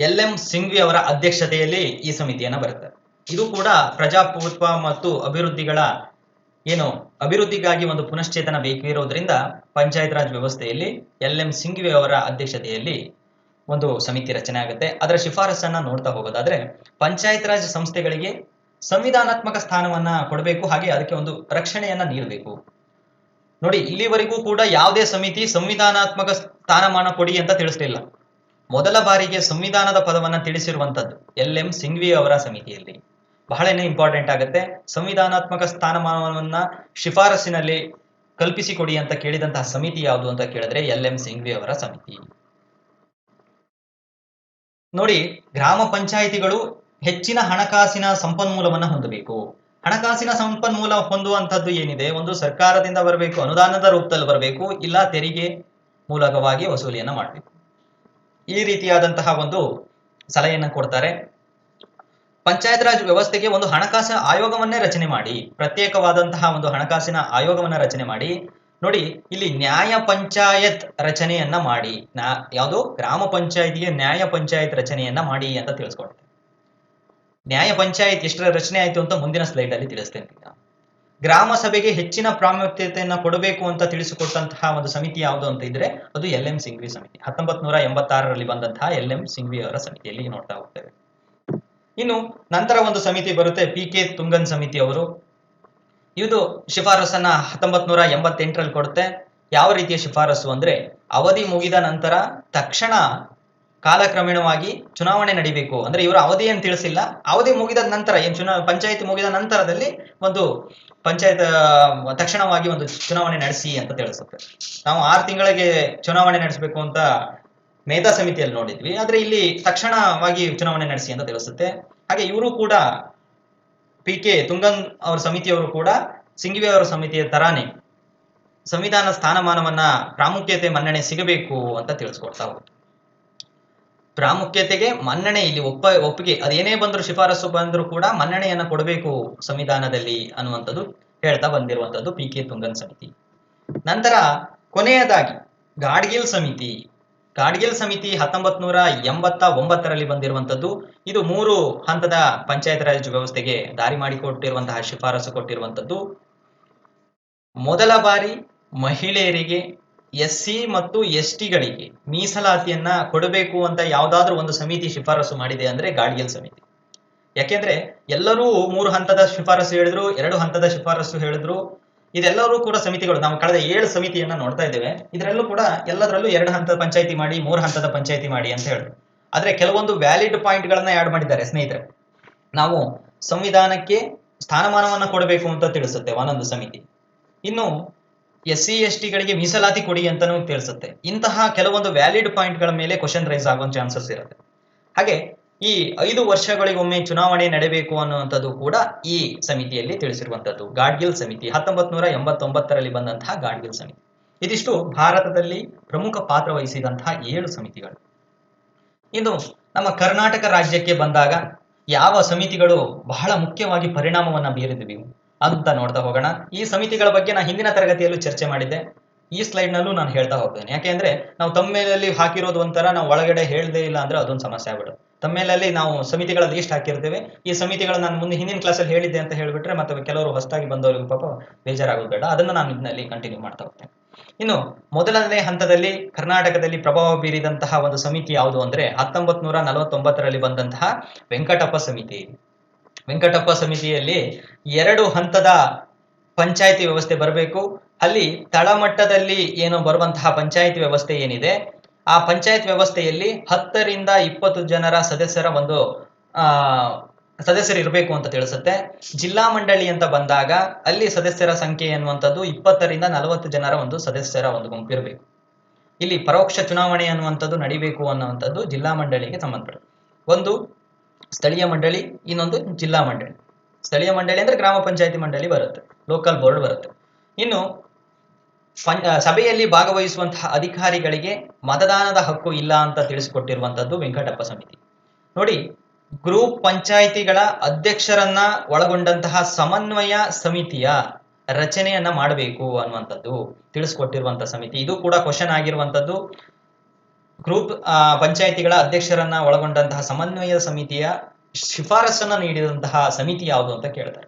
ಎಲ್ ಎಂ ಸಿಂಘ್ವಿ ಅವರ ಅಧ್ಯಕ್ಷತೆಯಲ್ಲಿ ಈ ಸಮಿತಿಯನ್ನು ಬರುತ್ತೆ. ಇದು ಕೂಡ ಪ್ರಜಾಪ್ರಭುತ್ವ ಮತ್ತು ಅಭಿವೃದ್ಧಿಗಳ ಏನು ಅಭಿವೃದ್ಧಿಗಾಗಿ ಒಂದು ಪುನಶ್ಚೇತನ ಬೇಕಿರೋದ್ರಿಂದ ಪಂಚಾಯತ್ ರಾಜ್ ವ್ಯವಸ್ಥೆಯಲ್ಲಿ ಎಲ್ ಎಂ ಸಿಂಘ್ವಿ ಅವರ ಅಧ್ಯಕ್ಷತೆಯಲ್ಲಿ ಒಂದು ಸಮಿತಿ ರಚನೆ ಆಗುತ್ತೆ. ಅದರ ಶಿಫಾರಸನ್ನ ನೋಡ್ತಾ ಹೋಗೋದಾದ್ರೆ ಪಂಚಾಯತ್ ರಾಜ್ ಸಂಸ್ಥೆಗಳಿಗೆ ಸಂವಿಧಾನಾತ್ಮಕ ಸ್ಥಾನವನ್ನ ಕೊಡಬೇಕು, ಹಾಗೆ ಅದಕ್ಕೆ ಒಂದು ರಕ್ಷಣೆಯನ್ನ ನೀಡಬೇಕು. ನೋಡಿ, ಇಲ್ಲಿವರೆಗೂ ಕೂಡ ಯಾವುದೇ ಸಮಿತಿ ಸಂವಿಧಾನಾತ್ಮಕ ಸ್ಥಾನಮಾನ ಕೊಡಿ ಅಂತ ತಿಳಿಸಲಿಲ್ಲ. ಮೊದಲ ಬಾರಿಗೆ ಸಂವಿಧಾನದ ಪದವನ್ನ ತಿಳಿಸಿರುವಂತದ್ದು ಎಲ್ ಎಂ ಸಿಂಘ್ವಿ ಅವರ ಸಮಿತಿಯಲ್ಲಿ. ಬಹಳನೇ ಇಂಪಾರ್ಟೆಂಟ್ ಆಗುತ್ತೆ. ಸಂವಿಧಾನಾತ್ಮಕ ಸ್ಥಾನಮಾನವನ್ನ ಶಿಫಾರಸಿನಲ್ಲಿ ಕಲ್ಪಿಸಿಕೊಡಿ ಅಂತ ಕೇಳಿದಂತಹ ಸಮಿತಿ ಯಾವುದು ಅಂತ ಕೇಳಿದ್ರೆ ಎಲ್ ಎಂ ಸಿಂಘ್ವಿ ಅವರ ಸಮಿತಿ. ನೋಡಿ, ಗ್ರಾಮ ಪಂಚಾಯಿತಿಗಳು ಹೆಚ್ಚಿನ ಹಣಕಾಸಿನ ಸಂಪನ್ಮೂಲವನ್ನ ಹೊಂದಬೇಕು. ಹಣಕಾಸಿನ ಸಂಪನ್ಮೂಲ ಹೊಂದುವಂತದ್ದು ಏನಿದೆ? ಒಂದು ಸರ್ಕಾರದಿಂದ ಬರಬೇಕು, ಅನುದಾನದ ರೂಪದಲ್ಲಿ ಬರಬೇಕು, ಇಲ್ಲ ತೆರಿಗೆ ಮೂಲಕವಾಗಿ ವಸೂಲಿಯನ್ನ ಮಾಡಬೇಕು. ಈ ರೀತಿಯಾದಂತಹ ಒಂದು ಸಲಹೆಯನ್ನ ಕೊಡ್ತಾರೆ. ಪಂಚಾಯತ್ ರಾಜ್ ವ್ಯವಸ್ಥೆಗೆ ಒಂದು ಹಣಕಾಸು ಆಯೋಗವನ್ನೇ ರಚನೆ ಮಾಡಿ, ಪ್ರತ್ಯೇಕವಾದಂತಹ ಒಂದು ಹಣಕಾಸಿನ ಆಯೋಗವನ್ನ ರಚನೆ ಮಾಡಿ. ನೋಡಿ, ಇಲ್ಲಿ ನ್ಯಾಯ ಪಂಚಾಯತ್ ರಚನೆಯನ್ನ ಮಾಡಿ, ನಾ, ಯಾವುದು? ಗ್ರಾಮ ಪಂಚಾಯತಿಗೆ ನ್ಯಾಯ ಪಂಚಾಯತ್ ರಚನೆಯನ್ನ ಮಾಡಿ ಅಂತ ತಿಳಿಸ್ಕೊಡ್ತಾರೆ. ನ್ಯಾಯ ಪಂಚಾಯತ್ ಎಷ್ಟರ ರಚನೆ ಆಯ್ತು ಅಂತ ಮುಂದಿನ ಸ್ಲೈಡ್ ಅಲ್ಲಿ ತಿಳಿಸ್ತೇನೆ. ಗ್ರಾಮ ಸಭೆಗೆ ಹೆಚ್ಚಿನ ಪ್ರಾಮುಖ್ಯತೆಯನ್ನ ಕೊಡಬೇಕು ಅಂತ ತಿಳಿಸಿಕೊಟ್ಟಂತಹ ಒಂದು ಸಮಿತಿ ಯಾವುದು ಅಂತ ಇದ್ರೆ ಅದು ಎಲ್ ಎಂ ಸಿಂಘ್ವಿ ಸಮಿತಿ. ಹತ್ತೊಂಬತ್ ನೂರ ಎಂಬತ್ತಾರರಲ್ಲಿ ಬಂದಂತಹ ಎಲ್ ಎಂ ಸಿಂಘ್ವಿ ಅವರ ಸಮಿತಿಯಲ್ಲಿ ನೋಡ್ತಾ ಹೋಗ್ತೇವೆ. ಇನ್ನು ನಂತರ ಒಂದು ಸಮಿತಿ ಬರುತ್ತೆ ಪಿ ಕೆ ತುಂಗನ್ ಸಮಿತಿ ಅವರು. ಇದು ಶಿಫಾರಸನ್ನ ಹತ್ತೊಂಬತ್ ನೂರ ಎಂಬತ್ತೆಂಟರಲ್ಲಿ ಕೊಡುತ್ತೆ. ಯಾವ ರೀತಿಯ ಶಿಫಾರಸು ಅಂದ್ರೆ ಅವಧಿ ಮುಗಿದ ನಂತರ ತಕ್ಷಣ ಕಾಲಕ್ರಮೇಣವಾಗಿ ಚುನಾವಣೆ ನಡಿಬೇಕು. ಅಂದ್ರೆ ಇವರು ಅವಧಿ ಏನು ತಿಳಿಸಿಲ್ಲ. ಅವಧಿ ಮುಗಿದ ನಂತರ ಏನ್ ಚುನಾವ ಪಂಚಾಯತಿ ಮುಗಿದ ನಂತರದಲ್ಲಿ ಒಂದು ಪಂಚಾಯತ್ ತಕ್ಷಣವಾಗಿ ಒಂದು ಚುನಾವಣೆ ನಡೆಸಿ ಅಂತ ತಿಳಿಸುತ್ತೆ. ನಾವು ಆರು ತಿಂಗಳಿಗೆ ಚುನಾವಣೆ ನಡೆಸಬೇಕು ಅಂತ ಮೇಧಾ ಸಮಿತಿಯಲ್ಲಿ ನೋಡಿದ್ವಿ. ಆದ್ರೆ ಇಲ್ಲಿ ತಕ್ಷಣವಾಗಿ ಚುನಾವಣೆ ನಡೆಸಿ ಅಂತ ತಿಳಿಸುತ್ತೆ. ಹಾಗೆ ಇವರು ಕೂಡ ಪಿ ಕೆ ತುಂಗನ್ ಅವರ ಸಮಿತಿಯವರು ಕೂಡ ಸಿಂಘವಿ ಅವರ ಸಮಿತಿಯ ತರಾನೇ ಸಂವಿಧಾನ ಸ್ಥಾನಮಾನವನ್ನ ಪ್ರಾಮುಖ್ಯತೆ ಮನ್ನಣೆ ಸಿಗಬೇಕು ಅಂತ ತಿಳಿಸ್ಕೊಡ್ತಾ ಹೋಗುತ್ತೆ ಪ್ರಾಮುಖ್ಯತೆಗೆ ಮನ್ನಣೆ ಇಲ್ಲಿ ಒಪ್ಪ, ಒಪ್ಪಿಗೆ ಅದೇನೇ ಬಂದರೂ ಶಿಫಾರಸು ಬಂದರೂ ಕೂಡ ಮನ್ನಣೆಯನ್ನು ಕೊಡಬೇಕು ಸಂವಿಧಾನದಲ್ಲಿ ಅನ್ನುವಂಥದ್ದು ಹೇಳ್ತಾ ಬಂದಿರುವಂತದ್ದು ಪಿ ಕೆ ತುಂಗನ್ ಸಮಿತಿ. ನಂತರ ಕೊನೆಯದಾಗಿ ಗಾಡ್ಗಿಲ್ ಸಮಿತಿ. ಗಾಡ್ಗಿಲ್ ಸಮಿತಿ ಹತ್ತೊಂಬತ್ ನೂರ ಎಂಬತ್ತ ಒಂಬತ್ತರಲ್ಲಿ ಬಂದಿರುವಂತದ್ದು ಇದು ಮೂರು ಹಂತದ ಪಂಚಾಯತ್ ರಾಜ್ ವ್ಯವಸ್ಥೆಗೆ ದಾರಿ ಮಾಡಿಕೊಟ್ಟಿರುವಂತಹ ಶಿಫಾರಸು ಕೊಟ್ಟಿರುವಂತದ್ದು ಮೊದಲ ಬಾರಿ ಮಹಿಳೆಯರಿಗೆ ಎಸ್ ಸಿ ಮತ್ತು ಎಸ್ ಟಿಗಳಿಗೆ ಮೀಸಲಾತಿಯನ್ನ ಕೊಡಬೇಕು ಅಂತ ಯಾವ್ದಾದ್ರೂ ಒಂದು ಸಮಿತಿ ಶಿಫಾರಸು ಮಾಡಿದೆ ಅಂದ್ರೆ ಗಾಡ್ಗಿಲ್ ಸಮಿತಿ. ಯಾಕೆಂದ್ರೆ ಎಲ್ಲರೂ ಮೂರು ಹಂತದ ಶಿಫಾರಸು ಹೇಳಿದ್ರು, ಎರಡು ಹಂತದ ಶಿಫಾರಸು ಹೇಳಿದ್ರು, ಇದೆಲ್ಲರೂ ಕೂಡ ಸಮಿತಿಗಳು. ನಾವು ಕಳೆದ ಏಳು ಸಮಿತಿಯನ್ನ ನೋಡ್ತಾ ಇದ್ದೇವೆ. ಇದರಲ್ಲೂ ಕೂಡ ಎಲ್ಲದರಲ್ಲೂ ಎರಡು ಹಂತದ ಪಂಚಾಯಿತಿ ಮಾಡಿ, ಮೂರು ಹಂತದ ಪಂಚಾಯಿತಿ ಮಾಡಿ ಅಂತ ಹೇಳಿದ್ರು. ಆದ್ರೆ ಕೆಲವೊಂದು ವ್ಯಾಲಿಡ್ ಪಾಯಿಂಟ್ ಗಳನ್ನ ಆಡ್ ಮಾಡಿದ್ದಾರೆ ಸ್ನೇಹಿತರೆ. ನಾವು ಸಂವಿಧಾನಕ್ಕೆ ಸ್ಥಾನಮಾನವನ್ನ ಕೊಡಬೇಕು ಅಂತ ತಿಳಿಸುತ್ತೆ ಒಂದೊಂದು ಸಮಿತಿ. ಇನ್ನು ಎಸ್ ಸಿ ಎಸ್ ಟಿಗಳಿಗೆ ಮೀಸಲಾತಿ ಕೊಡಿ ಅಂತಾನೂ ತಿಳಿಸುತ್ತೆ. ಇಂತಹ ಕೆಲವೊಂದು ವ್ಯಾಲಿಡ್ ಪಾಯಿಂಟ್ಗಳ ಮೇಲೆ ಕ್ವಶನ್ ರೈಸ್ ಆಗುವ ಚಾನ್ಸಸ್ ಇರುತ್ತೆ. ಹಾಗೆ ಈ ಐದು ವರ್ಷಗಳಿಗೊಮ್ಮೆ ಚುನಾವಣೆ ನಡೆಯಬೇಕು ಅನ್ನುವಂಥದ್ದು ಕೂಡ ಈ ಸಮಿತಿಯಲ್ಲಿ ತಿಳಿಸಿರುವಂತದ್ದು ಗಾಡ್ಗಿಲ್ ಸಮಿತಿ ಹತ್ತೊಂಬತ್ ನೂರ ಎಂಬತ್ತೊಂಬತ್ತರಲ್ಲಿ ಬಂದಂತಹ ಗಾಡ್ಗಿಲ್ ಸಮಿತಿ. ಇದಿಷ್ಟು ಭಾರತದಲ್ಲಿ ಪ್ರಮುಖ ಪಾತ್ರ ವಹಿಸಿದಂತಹ ಏಳು ಸಮಿತಿಗಳು. ಇನ್ನು ನಮ್ಮ ಕರ್ನಾಟಕ ರಾಜ್ಯಕ್ಕೆ ಬಂದಾಗ ಯಾವ ಸಮಿತಿಗಳು ಬಹಳ ಮುಖ್ಯವಾಗಿ ಪರಿಣಾಮವನ್ನ ಬೀರಿದ್ವಿ? ಅಂತ ನೋಡ್ತಾ ಹೋಗೋಣ. ಈ ಸಮಿತಿಗಳ ಬಗ್ಗೆ ನಾನು ಹಿಂದಿನ ತರಗತಿಯಲ್ಲೂ ಚರ್ಚೆ ಮಾಡಿದ್ದೆ. ಈ ಸ್ಲೈಡ್ ನಲ್ಲೂ ನಾನು ಹೇಳ್ತಾ ಹೋಗ್ತೇನೆ. ಯಾಕೆಂದ್ರೆ ನಾವು ತಮ್ಮೇಲಲ್ಲಿ ಹಾಕಿರೋದು ಒಂಥರ ನಾವು ಒಳಗಡೆ ಹೇಳದೇ ಇಲ್ಲ ಅಂದ್ರೆ ಅದೊಂದು ಸಮಸ್ಯೆ ಆಗ್ಬಿಡುತ್ತೆ. ತಮ್ಮೇಲಲ್ಲಿ ನಾವು ಸಮಿತಿಗಳ ಲೀಸ್ಟ್ ಹಾಕಿರ್ತೇವೆ. ಈ ಸಮಿತಿಗಳು ನಾನು ಮುಂದೆ ಹಿಂದಿನ ಕ್ಲಾಸಲ್ಲಿ ಹೇಳಿದ್ದೆ ಅಂತ ಹೇಳಿಬಿಟ್ರೆ ಮತ್ತೆ ಕೆಲವರು ಹೊಸದಾಗಿ ಬಂದವರಿಗೂ ಪಾಪ ಬೇಜಾರಾಗೋದು ಬೇಡ. ಅದನ್ನ ನಾನು ಇದನ್ನಲ್ಲಿ ಕಂಟಿನ್ಯೂ ಮಾಡ್ತಾ ಹೋಗ್ತೇನೆ. ಇನ್ನು ಮೊದಲನೇ ಹಂತದಲ್ಲಿ ಕರ್ನಾಟಕದಲ್ಲಿ ಪ್ರಭಾವ ಬೀರಿದಂತಹ ಒಂದು ಸಮಿತಿ ಯಾವುದು ಅಂದ್ರೆ ಹತ್ತೊಂಬತ್ ನೂರ ನಲವತ್ತೊಂಬತ್ತರಲ್ಲಿ ಬಂದಂತಹ ವೆಂಕಟಪ್ಪ ಸಮಿತಿ. ವೆಂಕಟಪ್ಪ ಸಮಿತಿಯಲ್ಲಿ ಎರಡು ಹಂತದ ಪಂಚಾಯಿತಿ ವ್ಯವಸ್ಥೆ ಬರಬೇಕು. ಅಲ್ಲಿ ತಳಮಟ್ಟದಲ್ಲಿ ಏನು ಬರುವಂತಹ ಪಂಚಾಯಿತಿ ವ್ಯವಸ್ಥೆ ಏನಿದೆ, ಆ ಪಂಚಾಯತ್ ವ್ಯವಸ್ಥೆಯಲ್ಲಿ ಹತ್ತರಿಂದ ಇಪ್ಪತ್ತು ಜನರ ಸದಸ್ಯರ ಒಂದು ಸದಸ್ಯರು ಇರಬೇಕು ಅಂತ ತಿಳಿಸುತ್ತೆ. ಜಿಲ್ಲಾ ಮಂಡಳಿ ಅಂತ ಬಂದಾಗ ಅಲ್ಲಿ ಸದಸ್ಯರ ಸಂಖ್ಯೆ ಎನ್ನುವಂಥದ್ದು ಇಪ್ಪತ್ತರಿಂದ ನಲವತ್ತು ಜನರ ಒಂದು ಸದಸ್ಯರ ಒಂದು ಗುಂಪು ಇರಬೇಕು ಇಲ್ಲಿ ಪರೋಕ್ಷ ಚುನಾವಣೆ ಅನ್ನುವಂಥದ್ದು ನಡಿಬೇಕು ಅನ್ನುವಂಥದ್ದು ಜಿಲ್ಲಾ ಮಂಡಳಿಗೆ ಸಂಬಂಧಪಡುತ್ತೆ ಒಂದು ಸ್ಥಳೀಯ ಮಂಡಳಿ, ಇನ್ನೊಂದು ಜಿಲ್ಲಾ ಮಂಡಳಿ. ಸ್ಥಳೀಯ ಮಂಡಳಿ ಅಂದ್ರೆ ಗ್ರಾಮ ಪಂಚಾಯತಿ ಮಂಡಳಿ ಬರುತ್ತೆ ಲೋಕಲ್ ಬೋರ್ಡ್ ಬರುತ್ತೆ. ಇನ್ನು ಸಭೆಯಲ್ಲಿ ಭಾಗವಹಿಸುವಂತಹ ಅಧಿಕಾರಿಗಳಿಗೆ ಮತದಾನದ ಹಕ್ಕು ಇಲ್ಲ ಅಂತ ತಿಳಿಸಿಕೊಟ್ಟಿರುವಂತದ್ದು ವೆಂಕಟಪ್ಪ ಸಮಿತಿ. ನೋಡಿ, ಗ್ರೂಪ್ ಪಂಚಾಯಿತಿಗಳ ಅಧ್ಯಕ್ಷರನ್ನ ಒಳಗೊಂಡಂತಹ ಸಮನ್ವಯ ಸಮಿತಿಯ ರಚನೆಯನ್ನ ಮಾಡಬೇಕು ಅನ್ನುವಂಥದ್ದು ತಿಳಿಸ್ಕೊಟ್ಟಿರುವಂತಹ ಸಮಿತಿ. ಇದು ಕೂಡ ಕ್ವಶನ್ ಆಗಿರುವಂತದ್ದು ಗ್ರೂಪ್ ಪಂಚಾಯಿತಿಗಳ ಅಧ್ಯಕ್ಷರನ್ನ ಒಳಗೊಂಡಂತಹ ಸಮನ್ವಯ ಸಮಿತಿಯ ಶಿಫಾರಸನ್ನ ನೀಡಿದಂತಹ ಸಮಿತಿ ಯಾವುದು ಅಂತ ಕೇಳ್ತಾರೆ.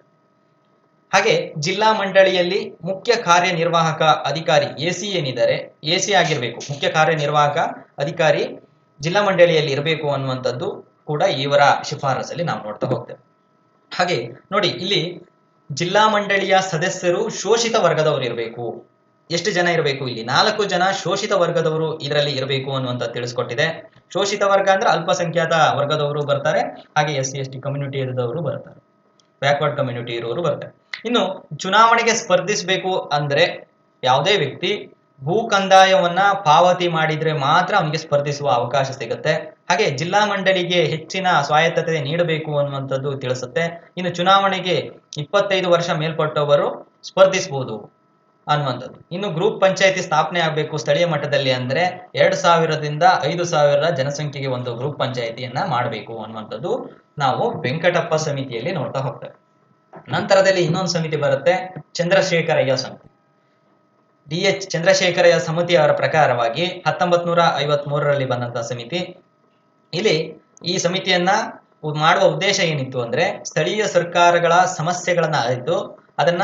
ಹಾಗೆ ಜಿಲ್ಲಾ ಮಂಡಳಿಯಲ್ಲಿ ಮುಖ್ಯ ಕಾರ್ಯನಿರ್ವಾಹಕ ಅಧಿಕಾರಿ ಎ ಸಿ ಏನಿದ್ದಾರೆ, ಎ ಸಿ ಆಗಿರ್ಬೇಕು, ಮುಖ್ಯ ಕಾರ್ಯನಿರ್ವಾಹಕ ಅಧಿಕಾರಿ ಜಿಲ್ಲಾ ಮಂಡಳಿಯಲ್ಲಿ ಇರಬೇಕು ಅನ್ನುವಂಥದ್ದು ಕೂಡ ಇವರ ಶಿಫಾರಸಲ್ಲಿ ನಾವು ನೋಡ್ತಾ ಹೋಗ್ತೇವೆ. ಹಾಗೆ ನೋಡಿ, ಇಲ್ಲಿ ಜಿಲ್ಲಾ ಮಂಡಳಿಯ ಸದಸ್ಯರು ಶೋಷಿತ ವರ್ಗದವರು ಇರಬೇಕು. ಎಷ್ಟು ಜನ ಇರಬೇಕು? ಇಲ್ಲಿ ನಾಲ್ಕು ಜನ ಶೋಷಿತ ವರ್ಗದವರು ಇದರಲ್ಲಿ ಇರಬೇಕು ಅನ್ನುವಂತ ತಿಳಿಸ್ಕೊಟ್ಟಿದೆ. ಶೋಷಿತ ವರ್ಗ ಅಂದ್ರೆ ಅಲ್ಪಸಂಖ್ಯಾತ ವರ್ಗದವರು ಬರ್ತಾರೆ, ಹಾಗೆ S C, S T community ಇರದವರು ಬರ್ತಾರೆ. ಬ್ಯಾಕ್ವರ್ಡ್ ಕಮ್ಯುನಿಟಿ ಇರುವವರು ಬರ್ತಾರೆ. ಇನ್ನು ಚುನಾವಣೆಗೆ ಸ್ಪರ್ಧಿಸಬೇಕು ಅಂದ್ರೆ ಯಾವುದೇ ವ್ಯಕ್ತಿ ಭೂ ಕಂದಾಯವನ್ನ ಪಾವತಿ ಮಾಡಿದ್ರೆ ಮಾತ್ರ ಅವನಿಗೆ ಸ್ಪರ್ಧಿಸುವ ಅವಕಾಶ ಸಿಗುತ್ತೆ. ಹಾಗೆ ಜಿಲ್ಲಾ ಮಂಡಳಿಗೆ ಹೆಚ್ಚಿನ ಸ್ವಾಯತ್ತತೆ ನೀಡಬೇಕು ಅನ್ನುವಂಥದ್ದು ತಿಳಿಸುತ್ತೆ. ಇನ್ನು ಚುನಾವಣೆಗೆ ಇಪ್ಪತ್ತೈದು ವರ್ಷ ಮೇಲ್ಪಟ್ಟವರು ಸ್ಪರ್ಧಿಸಬಹುದು ಅನ್ನುವಂಥದ್ದು. ಇನ್ನು ಗ್ರೂಪ್ ಪಂಚಾಯತಿ ಸ್ಥಾಪನೆ ಆಗಬೇಕು ಸ್ಥಳೀಯ ಮಟ್ಟದಲ್ಲಿ ಅಂದ್ರೆ ಎರಡು ಸಾವಿರದಿಂದ ಐದು ಸಾವಿರ ಜನಸಂಖ್ಯೆಗೆ ಒಂದು ಗ್ರೂಪ್ ಪಂಚಾಯತಿಯನ್ನ ಮಾಡಬೇಕು ಅನ್ನುವಂಥದ್ದು ನಾವು ವೆಂಕಟಪ್ಪ ಸಮಿತಿಯಲ್ಲಿ ನೋಡ್ತಾ ಹೋಗ್ತೇವೆ. ನಂತರದಲ್ಲಿ ಇನ್ನೊಂದು ಸಮಿತಿ ಬರುತ್ತೆ ಚಂದ್ರಶೇಖರಯ್ಯ ಸಮಿತಿ. ಡಿ ಎಚ್ ಚಂದ್ರಶೇಖರಯ್ಯ ಸಮಿತಿ ಅವರ ಪ್ರಕಾರವಾಗಿ ಹತ್ತೊಂಬತ್ ನೂರ ಐವತ್ ಮೂರರಲ್ಲಿ ಬಂದಂತಹ ಸಮಿತಿ. ಇಲ್ಲಿ ಈ ಸಮಿತಿಯನ್ನ ಮಾಡುವ ಉದ್ದೇಶ ಏನಿತ್ತು ಅಂದ್ರೆ ಸ್ಥಳೀಯ ಸರ್ಕಾರಗಳ ಸಮಸ್ಯೆಗಳನ್ನ ಅರಿತು ಅದನ್ನ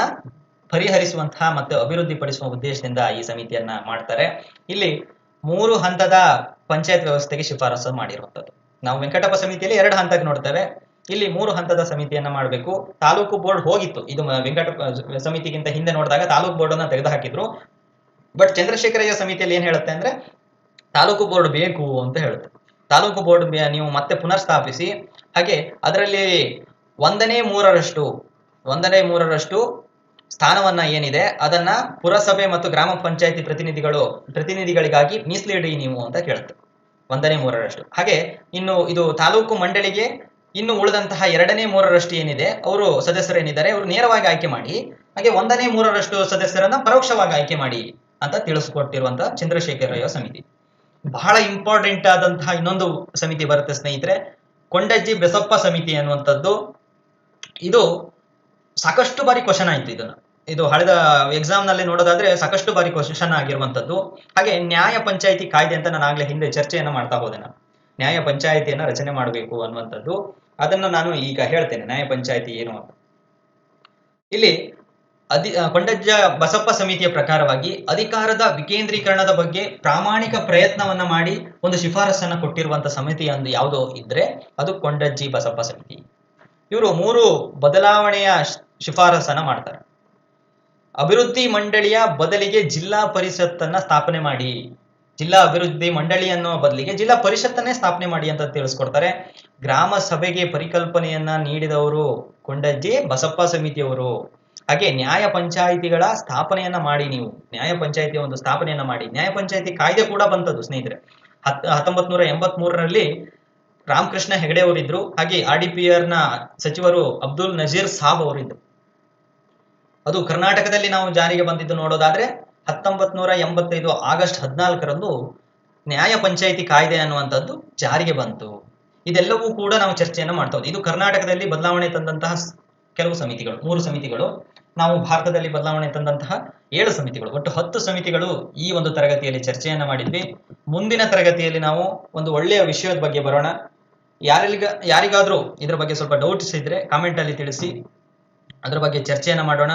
ಪರಿಹರಿಸುವಂತಹ ಮತ್ತು ಅಭಿವೃದ್ಧಿಪಡಿಸುವ ಉದ್ದೇಶದಿಂದ ಈ ಸಮಿತಿಯನ್ನ ಮಾಡ್ತಾರೆ. ಇಲ್ಲಿ ಮೂರು ಹಂತದ ಪಂಚಾಯತ್ ವ್ಯವಸ್ಥೆಗೆ ಶಿಫಾರಸು ಮಾಡಿರುವಂತದ್ದು ನಾವು ವೆಂಕಟಪ್ಪ ಸಮಿತಿಯಲ್ಲಿ ಎರಡು ಹಂತಕ್ಕೆ ನೋಡ್ತೇವೆ. ಇಲ್ಲಿ ಮೂರು ಹಂತದ ಸಮಿತಿಯನ್ನ ಮಾಡಬೇಕು. ತಾಲೂಕು ಬೋರ್ಡ್ ಹೋಗಿತ್ತು. ಇದು ವೆಂಕಟಪ್ಪ ಸಮಿತಿಗಿಂತ ಹಿಂದೆ ನೋಡಿದಾಗ ತಾಲೂಕು ಬೋರ್ಡ್ ಅನ್ನ ತೆಗೆದು ಹಾಕಿದ್ರು ಬಟ್ ಚಂದ್ರಶೇಖರಯ್ಯ ಸಮಿತಿಯಲ್ಲಿ ಏನ್ ಹೇಳುತ್ತೆ ಅಂದ್ರೆ ತಾಲೂಕು ಬೋರ್ಡ್ ಬೇಕು ಅಂತ ಹೇಳುತ್ತೆ. ತಾಲೂಕು ಬೋರ್ಡ್ ನೀವು ಮತ್ತೆ ಪುನರ್ಸ್ಥಾಪಿಸಿ. ಹಾಗೆ ಅದರಲ್ಲಿ ಒಂದನೇ ಮೂರರಷ್ಟು ಒಂದನೇ ಮೂರರಷ್ಟು ಸ್ಥಾನವನ್ನ ಏನಿದೆ, ಅದನ್ನ ಪುರಸಭೆ ಮತ್ತು ಗ್ರಾಮ ಪಂಚಾಯತಿ ಪ್ರತಿನಿಧಿಗಳು, ಪ್ರತಿನಿಧಿಗಳಿಗಾಗಿ ಮೀಸಲಿಡಿ ನೀವು ಅಂತ ಕೇಳುತ್ತೆ. ಒಂದನೇ ಮೂರರಷ್ಟು. ಹಾಗೆ ಇನ್ನು ಇದು ತಾಲೂಕು ಮಂಡಳಿಗೆ ಇನ್ನು ಉಳಿದಂತಹ ಎರಡನೇ ಮೂರರಷ್ಟು ಏನಿದೆ, ಅವರು ಸದಸ್ಯರು ಏನಿದ್ದಾರೆ ಅವರು ನೇರವಾಗಿ ಆಯ್ಕೆ ಮಾಡಿ, ಹಾಗೆ ಒಂದನೇ ಮೂರರಷ್ಟು ಸದಸ್ಯರನ್ನ ಪರೋಕ್ಷವಾಗಿ ಆಯ್ಕೆ ಮಾಡಿ ಅಂತ ತಿಳಿಸ್ಕೊಟ್ಟಿರುವಂತಹ ಚಂದ್ರಶೇಖರಯ್ಯ ಸಮಿತಿ. ಬಹಳ ಇಂಪಾರ್ಟೆಂಟ್ ಆದಂತಹ ಇನ್ನೊಂದು ಸಮಿತಿ ಬರುತ್ತೆ ಸ್ನೇಹಿತರೆ, ಕೊಂಡಜ್ಜಿ ಬೆಸಪ್ಪ ಸಮಿತಿ ಅನ್ನುವಂಥದ್ದು. ಇದು ಸಾಕಷ್ಟು ಬಾರಿ ಕ್ವಶನ್ ಆಯ್ತು ಇದನ್ನ. ಇದು ಹಳೆದ ಎಕ್ಸಾಮ್ನಲ್ಲಿ ನೋಡೋದಾದ್ರೆ ಸಾಕಷ್ಟು ಬಾರಿ ಕ್ವಶನ್ ಆಗಿರುವಂತದ್ದು ಹಾಗೆ ನ್ಯಾಯ ಪಂಚಾಯಿತಿ ಕಾಯ್ದೆ ಅಂತ ನಾನು ಆಗ್ಲೇ ಹಿಂದೆ ಚರ್ಚೆಯನ್ನ ಮಾಡ್ತಾ ಹೋದೆ ನಾನು. ನ್ಯಾಯ ಪಂಚಾಯಿತಿಯನ್ನ ರಚನೆ ಮಾಡಬೇಕು ಅನ್ನುವಂಥದ್ದು. ಅದನ್ನ ನಾನು ಈಗ ಹೇಳ್ತೇನೆ, ನ್ಯಾಯ ಪಂಚಾಯಿತಿ ಏನು ಅಂತ. ಇಲ್ಲಿ ಅಧಿ ಕೊಂಡಜ್ಜ ಬಸಪ್ಪ ಸಮಿತಿಯ ಪ್ರಕಾರವಾಗಿ ಅಧಿಕಾರದ ವಿಕೇಂದ್ರೀಕರಣದ ಬಗ್ಗೆ ಪ್ರಾಮಾಣಿಕ ಪ್ರಯತ್ನವನ್ನ ಮಾಡಿ ಒಂದು ಶಿಫಾರಸನ್ನ ಕೊಟ್ಟಿರುವಂತ ಸಮಿತಿ ಒಂದು ಯಾವುದೋ ಇದ್ರೆ ಅದು ಕೊಂಡಜ್ಜಿ ಬಸಪ್ಪ ಸಮಿತಿ. ಇವರು ಮೂರು ಬದಲಾವಣೆಯ ಶಿಫಾರಸನ್ನ ಮಾಡ್ತಾರೆ. ಅಭಿವೃದ್ಧಿ ಮಂಡಳಿಯ ಬದಲಿಗೆ ಜಿಲ್ಲಾ ಪರಿಷತ್ತನ್ನ ಸ್ಥಾಪನೆ ಮಾಡಿ. ಜಿಲ್ಲಾ ಅಭಿವೃದ್ಧಿ ಮಂಡಳಿ ಅನ್ನುವ ಬದಲಿಗೆ ಜಿಲ್ಲಾ ಪರಿಷತ್ತನ್ನೇ ಸ್ಥಾಪನೆ ಮಾಡಿ ಅಂತ ತಿಳಿಸ್ಕೊಡ್ತಾರೆ. ಗ್ರಾಮ ಸಭೆಗೆ ಪರಿಕಲ್ಪನೆಯನ್ನ ನೀಡಿದವರು ಕೊಂಡಜ್ಜಿ ಬಸಪ್ಪ ಸಮಿತಿಯವರು. ಹಾಗೆ ನ್ಯಾಯ ಪಂಚಾಯಿತಿಗಳ ಸ್ಥಾಪನೆಯನ್ನ ಮಾಡಿ ನೀವು. ನ್ಯಾಯ ಪಂಚಾಯಿತಿಯ ಒಂದು ಸ್ಥಾಪನೆಯನ್ನ ಮಾಡಿ. ನ್ಯಾಯ ಪಂಚಾಯಿತಿ ಕಾಯ್ದೆ ಕೂಡ ಬಂತದ್ದು ಸ್ನೇಹಿತರೆ. ಹತ್ ಹತ್ತೊಂಬತ್ ನೂರ ಎಂಬತ್ ಮೂರರಲ್ಲಿ ರಾಮಕೃಷ್ಣ ಹೆಗಡೆ ಅವರಿದ್ರು. ಹಾಗೆ ಆರ್ ಡಿ ಪಿ ಆರ್ನ ಸಚಿವರು ಅಬ್ದುಲ್ ನಜೀರ್ ಸಾಬ್ ಅವರಿದ್ರು. ಅದು ಕರ್ನಾಟಕದಲ್ಲಿ ನಾವು ಜಾರಿಗೆ ಬಂದಿದ್ದು ನೋಡೋದಾದ್ರೆ ಹತ್ತೊಂಬತ್ ನೂರ ಎಂಬತ್ತೈದು ಆಗಸ್ಟ್ ಹದಿನಾಲ್ಕರಂದು ನ್ಯಾಯ ಪಂಚಾಯಿತಿ ಕಾಯ್ದೆ ಅನ್ನುವಂಥದ್ದು ಜಾರಿಗೆ ಬಂತು. ಇದೆಲ್ಲವೂ ಕೂಡ ನಾವು ಚರ್ಚೆಯನ್ನು ಮಾಡ್ತಾ ಇದು ಕರ್ನಾಟಕದಲ್ಲಿ ಬದಲಾವಣೆ ತಂದಂತಹ ಕೆಲವು ಸಮಿತಿಗಳು, ಮೂರು ಸಮಿತಿಗಳು. ನಾವು ಭಾರತದಲ್ಲಿ ಬದಲಾವಣೆ ತಂದಂತಹ ಏಳು ಸಮಿತಿಗಳು. ಒಟ್ಟು ಹತ್ತು ಸಮಿತಿಗಳು ಈ ಒಂದು ತರಗತಿಯಲ್ಲಿ ಚರ್ಚೆಯನ್ನ ಮಾಡಿದ್ವಿ. ಮುಂದಿನ ತರಗತಿಯಲ್ಲಿ ನಾವು ಒಂದು ಒಳ್ಳೆಯ ವಿಷಯದ ಬಗ್ಗೆ ಬರೋಣ. ಯಾರಿಗ, ಯಾರಿಗಾದ್ರೂ ಇದ್ರ ಬಗ್ಗೆ ಸ್ವಲ್ಪ ಡೌಟ್ಸ್ ಇದ್ರೆ ಕಾಮೆಂಟ್ ಅಲ್ಲಿ ತಿಳಿಸಿ. ಅದ್ರ ಬಗ್ಗೆ ಚರ್ಚೆಯನ್ನ ಮಾಡೋಣ.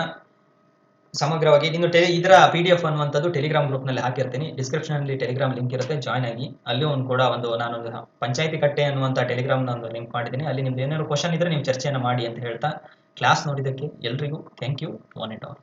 ಸಮಗ್ರವಾಗಿ ಇನ್ನು ಟೆ ಇದರ ಪಿ ಡಿ ಎಫ್ ಅನ್ನುವಂಥದ್ದು ಟೆಲಿಗ್ರಾಮ್ ಗ್ರೂಪ್ನಲ್ಲಿ ಹಾಕಿರ್ತೀನಿ. ಡಿಸ್ಕ್ರಿಪ್ಷನ್ ಅಲ್ಲಿ ಟೆಲಿಗ್ರಾಮ್ ಲಿಂಕ್ ಇರುತ್ತೆ ಜಾಯ್ನ್ ಆಗಿ. ಅಲ್ಲಿ ಒಂದು ಕೂಡ ಒಂದು ನಾನು ಪಂಚಾಯತಿ ಕಟ್ಟೆ ಅನ್ನುವಂಥ ಟೆಲಿಗ್ರಾಮ್ ಒಂದು ಲಿಂಕ್ ಮಾಡಿದ್ದೀನಿ. ಅಲ್ಲಿ ನಿಮ್ದು ಏನಾದ್ರು ಕ್ವಶನ್ ಇದ್ರೆ ನೀವು ಚರ್ಚೆಯನ್ನು ಮಾಡಿ ಅಂತ ಹೇಳ್ತಾ. ಕ್ಲಾಸ್ ನೋಡಿದ್ದಕ್ಕೆ ಎಲ್ರಿಗೂ thank you one it all